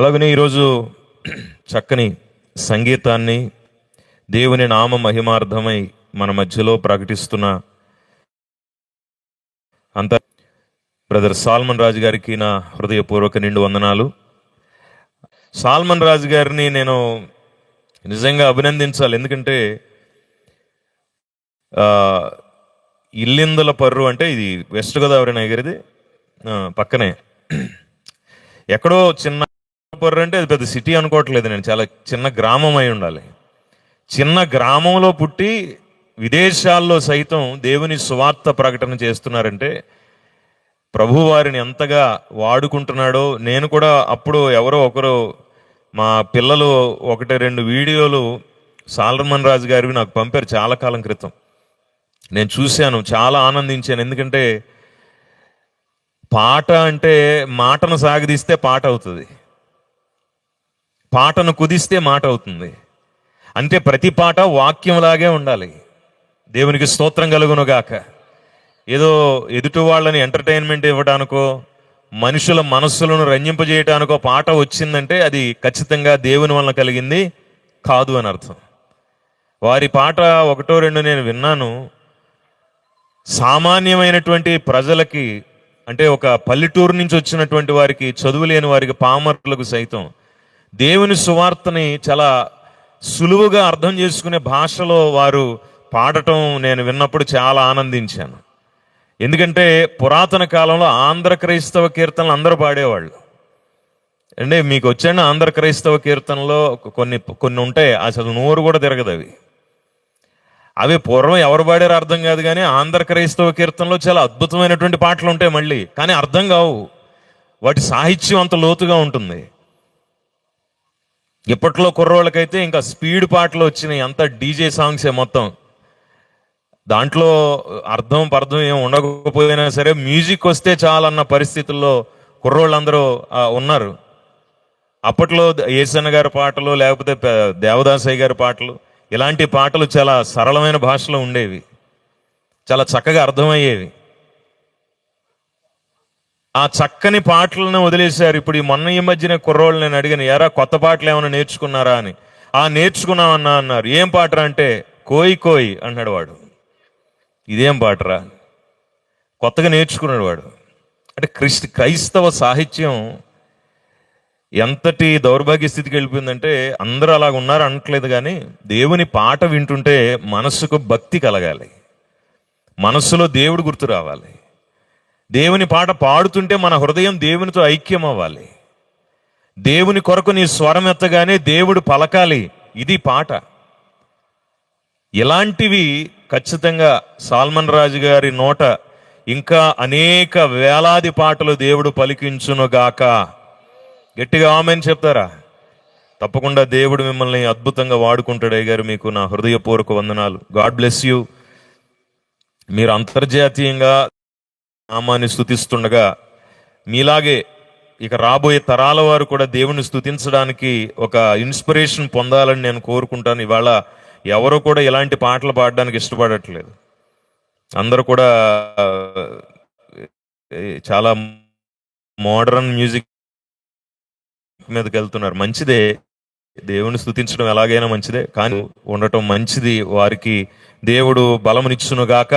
అలాగనే ఈరోజు చక్కని సంగీతాన్ని దేవుని నామ మహిమార్థమై మన మధ్యలో ప్రకటిస్తున్న అంత బ్రదర్ సాల్మన్ రాజు గారికి నా హృదయపూర్వక నిండు వందనాలు. సాల్మన్ రాజు గారిని నేను నిజంగా అభినందించాలి. ఎందుకంటే ఇల్లిందల పర్రు అంటే ఇది వెస్ట్ గోదావరి నగరిది పక్కనే. ఎక్కడో చిన్న పర్రు అంటే అది పెద్ద సిటీ అనుకోవట్లేదు నేను. చాలా చిన్న గ్రామం అయి ఉండాలి. చిన్న గ్రామంలో పుట్టి విదేశాల్లో సైతం దేవుని సువార్త ప్రకటన చేస్తున్నారంటే ప్రభు వారిని ఎంతగా వాడుకుంటున్నాడో నేను కూడా అప్పుడు ఎవరో ఒకరు మా పిల్లలు ఒకటి రెండు వీడియోలు సాల్మన్ రాజు గారివి నాకు పంపారు చాలా కాలం క్రితం. నేను చూశాను చాలా ఆనందించాను. ఎందుకంటే పాట అంటే మాటను సాగదీస్తే పాట అవుతుంది. పాటను కుదిస్తే మాట అవుతుంది. అంటే ప్రతి పాట వాక్యంలాగే ఉండాలి. దేవునికి స్తోత్రం కలుగునుగాక. ఏదో ఎదుటి వాళ్ళని ఎంటర్టైన్మెంట్ ఇవ్వడానికో మనుషుల మనస్సులను రంజింపజేయటానికో పాట వచ్చిందంటే అది ఖచ్చితంగా దేవుని వలన కలిగింది కాదు అని అర్థం. వారి పాట ఒకటో రెండు నేను విన్నాను. సామాన్యమైనటువంటి ప్రజలకి అంటే ఒక పల్లెటూరు నుంచి వచ్చినటువంటి వారికి చదువు లేని వారికి పామర్లకు సైతం దేవుని సువార్తని చాలా సులువుగా అర్థం చేసుకునే భాషలో వారు పాడటం నేను విన్నప్పుడు చాలా ఆనందించాను. ఎందుకంటే పురాతన కాలంలో ఆంధ్ర క్రైస్తవ కీర్తనలు అందరూ పాడేవాళ్ళు. అంటే మీకు వచ్చాను ఆంధ్ర క్రైస్తవ కీర్తనలో కొన్ని కొన్ని ఉంటాయి అసలు నోరు కూడా తిరగదు అవి. అవి పూర్వం ఎవరు పాడారో అర్థం కాదు కానీ ఆంధ్ర క్రైస్తవ కీర్తనలో చాలా అద్భుతమైనటువంటి పాటలు ఉంటాయి మళ్ళీ. కానీ అర్థం కావు. వాటి సాహిత్యం అంత లోతుగా ఉంటుంది. ఇప్పట్లో కుర్రోళ్ళకైతే ఇంకా స్పీడ్ పాటలు వచ్చినాయి. అంత డీజే సాంగ్సే మొత్తం. దాంట్లో అర్థం పర్థం ఏం ఉండకపోయినా సరే మ్యూజిక్ వస్తే చాలన్న పరిస్థితుల్లో కుర్రోళ్ళందరూ ఉన్నారు. అప్పట్లో ఏసన్న గారి పాటలు లేకపోతే దేవదాసయ్య గారి పాటలు ఇలాంటి పాటలు చాలా సరళమైన భాషలో ఉండేవి. చాలా చక్కగా అర్థమయ్యేవి. ఆ చక్కని పాటలను వదిలేశారు. ఇప్పుడు ఈ మొన్న ఈ మధ్యన కుర్రోళ్ళు నేను అడిగిన ఎరా కొత్త పాటలు ఏమైనా నేర్చుకున్నారా? అని. ఆ నేర్చుకున్నామన్నా అన్నారు. ఏం పాటరా? అంటే కోయి కోయి అన్నాడు వాడు. ఇదేం పాటరా? కొత్తగా నేర్చుకున్నాడు వాడు. అంటే క్రిస్ క్రైస్తవ సాహిత్యం ఎంతటి దౌర్భాగ్య స్థితికి వెళ్ళిపోయిందంటే అందరూ అలాగ ఉన్నారు అనట్లేదు కానీ దేవుని పాట వింటుంటే మనస్సుకు భక్తి కలగాలి. మనస్సులో దేవుడు గుర్తు రావాలి. దేవుని పాట పాడుతుంటే మన హృదయం దేవునితో ఐక్యం అవ్వాలి దేవుని కొరకు నీ స్వరం ఎత్తగానే దేవుడు పలకాలి. ఇది పాట. ఇలాంటివి ఖచ్చితంగా సాల్మన్ రాజు గారి నోట ఇంకా అనేక వేలాది పాటలు దేవుడు పలికించునుగాక. గట్టిగా ఆమెను చెప్తారా? తప్పకుండా దేవుడు మిమ్మల్ని అద్భుతంగా వాడుకుంటాడే గారు మీకు నా హృదయపూర్వక వందనాలు. God bless you. మీరు అంతర్జాతీయంగా నామాన్ని స్థుతిస్తుండగా మీలాగే ఇక రాబోయే తరాల వారు కూడా దేవుని స్థుతించడానికి ఒక ఇన్స్పిరేషన్ పొందాలని నేను కోరుకుంటాను. ఇవాళ ఎవరు కూడా ఇలాంటి పాటలు పాడడానికి ఇష్టపడట్లేదు. అందరూ కూడా చాలా మోడర్న్ మ్యూజిక్ మీదకి వెళ్తున్నారు. మంచిదే. దేవుని స్థుతించడం ఎలాగైనా మంచిదే. కానీ ఉండటం మంచిది. వారికి దేవుడు బలమునిచ్చునుగాక